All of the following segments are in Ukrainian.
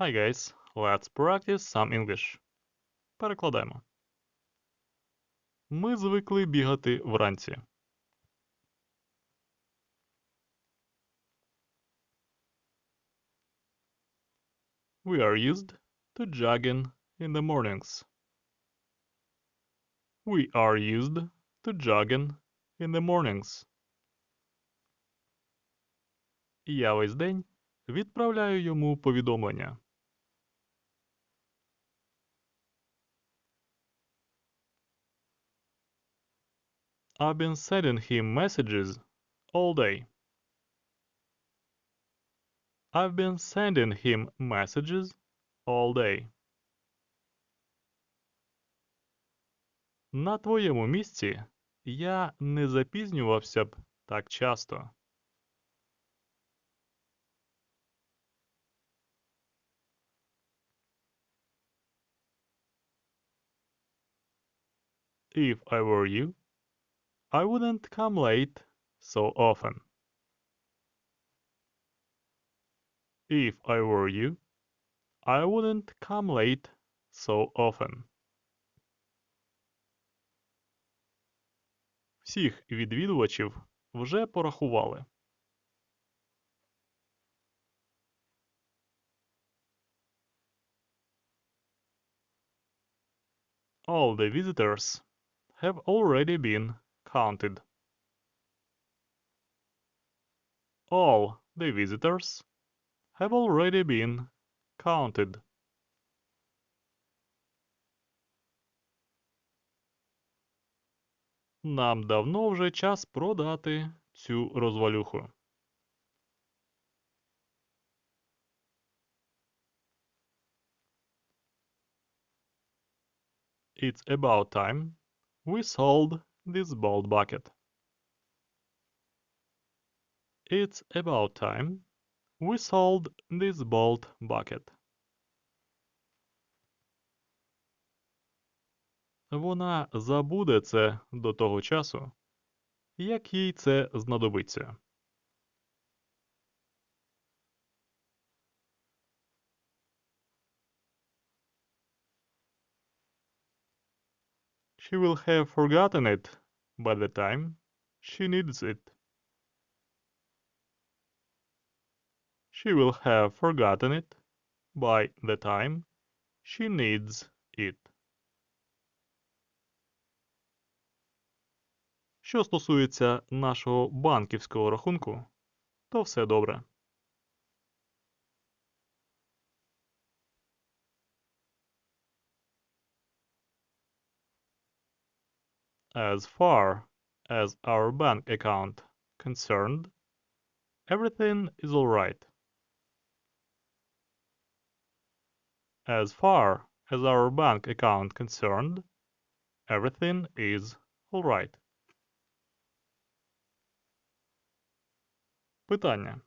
Hi guys, let's practice some English. Перекладаємо. Ми звикли бігати вранці. We are used to jogging in the mornings. We are used to jogging in the mornings. Я весь день відправляю йому повідомлення. I've been sending him messages all day. I've been sending him messages all day. На твоєму місці я не запізнювався б так часто. If I were you, I wouldn't come late so often. If I were you, I wouldn't come late so often. Всіх відвідувачів вже порахували. All the visitors have already been counted. All the visitors have already been counted. Нам давно вже час продати цю розвалюху. It's about time we sold this bald bucket. It's about time we sold this bald bucket. Вона забуде це до того часу, як їй це знадобиться. She will have forgotten it by the time she needs it. She will have forgotten it by the time she needs it. Що стосується нашого банківського рахунку, то все добре. As far as our bank account concerned, everything is all right. As far as our bank account concerned, everything is all right. Питання.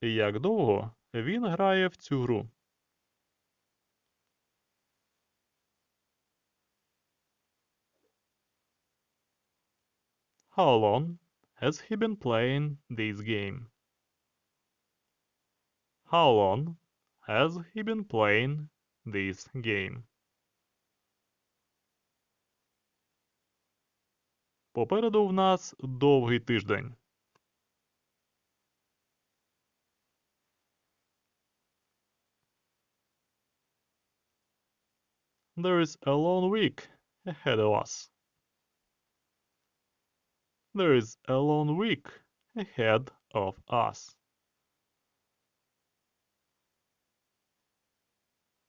Як довго він грає в цю гру? How long has he been playing this game? How long has he been playing this game? Попереду в нас довгий тиждень. There is a long week ahead of us. There is a long week ahead of us.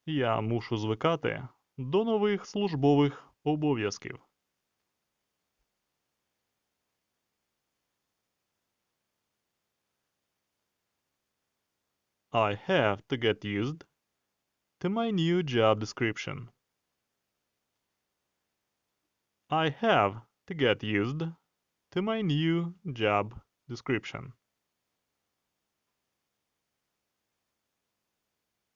Я мушу звикати до нових службових обов'язків. I have to get used to my new job description. I have to get used to my new job description.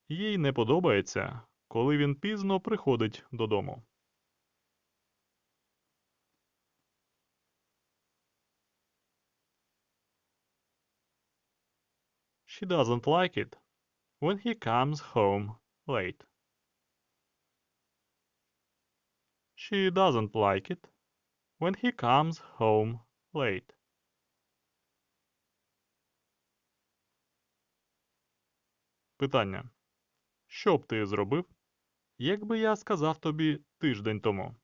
Їй не подобається, коли він пізно приходить додому. She doesn't like it when he comes home late. She doesn't like it when he comes home late. Питання. Що б ти зробив, якби я сказав тобі тиждень тому?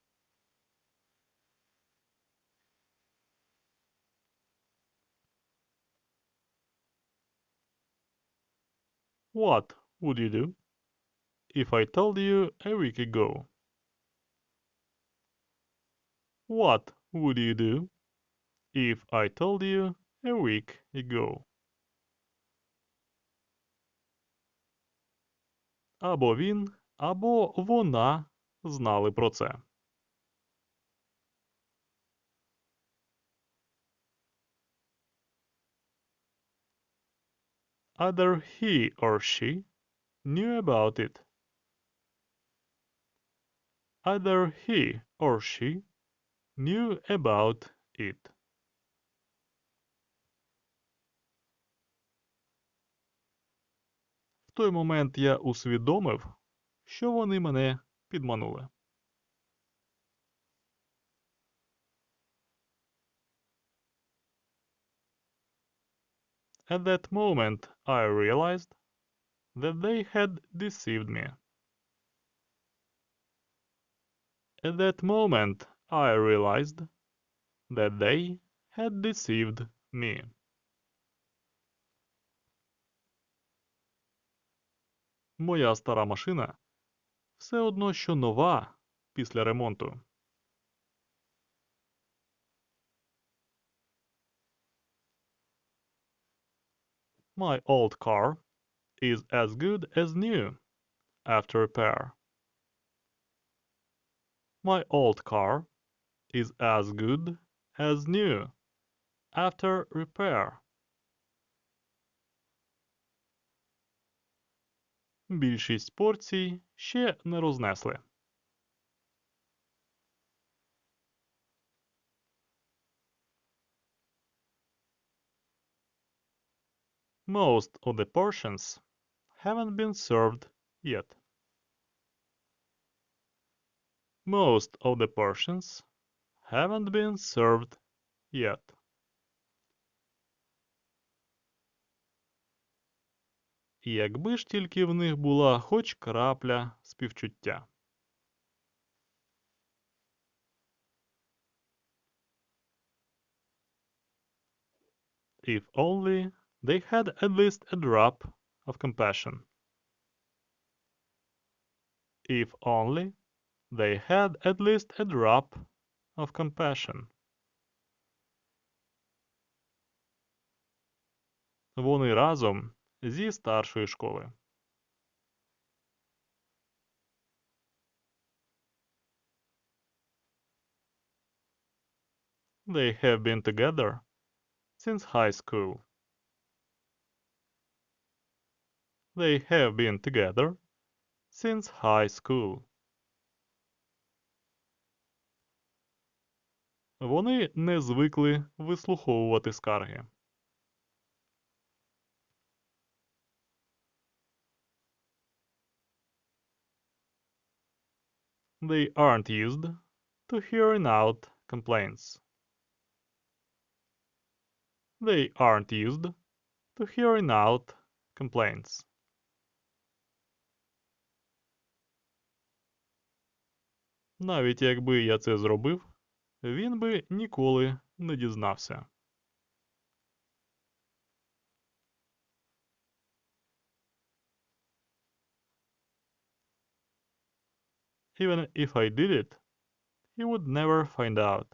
What would you do if I told you a week ago? What would you do if I told you a week ago? Або він, або вона знали про це. Either he or she knew about it. Either he or she knew about it. В той момент я усвідомив, що вони мене підманули. At that moment I realized that they had deceived me. At that moment I realized that they had deceived me. Моя стара машина все одно що нова після ремонту. My old car is as good as new after repair. My old car is as good as new after repair. Більшість порцій ще не рознесли. Most of the portions haven't been served yet. Most of the portions haven't been served yet. Якби ж тільки в них була хоч крапля співчуття. If only they had at least a drop of compassion. If only they had at least a drop of compassion. Вони разом зі старшої школи. They have been together since high school. They have been together since high school. Вони не звикли вислуховувати скарги. They aren't used to hearing out complaints. They aren't used to hearing out complaints. Навіть якби я це зробив, він би ніколи не дізнався. Even if I did it, he would never find out.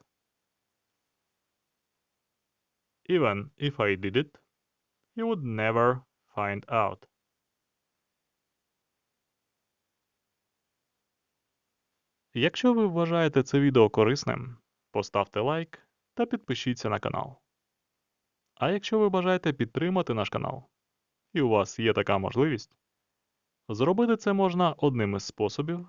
Even if I did it, he would never find out. Якщо ви вважаєте це відео корисним, поставте лайк та підпишіться на канал. А якщо ви бажаєте підтримати наш канал, і у вас є така можливість, зробити це можна одним із способів,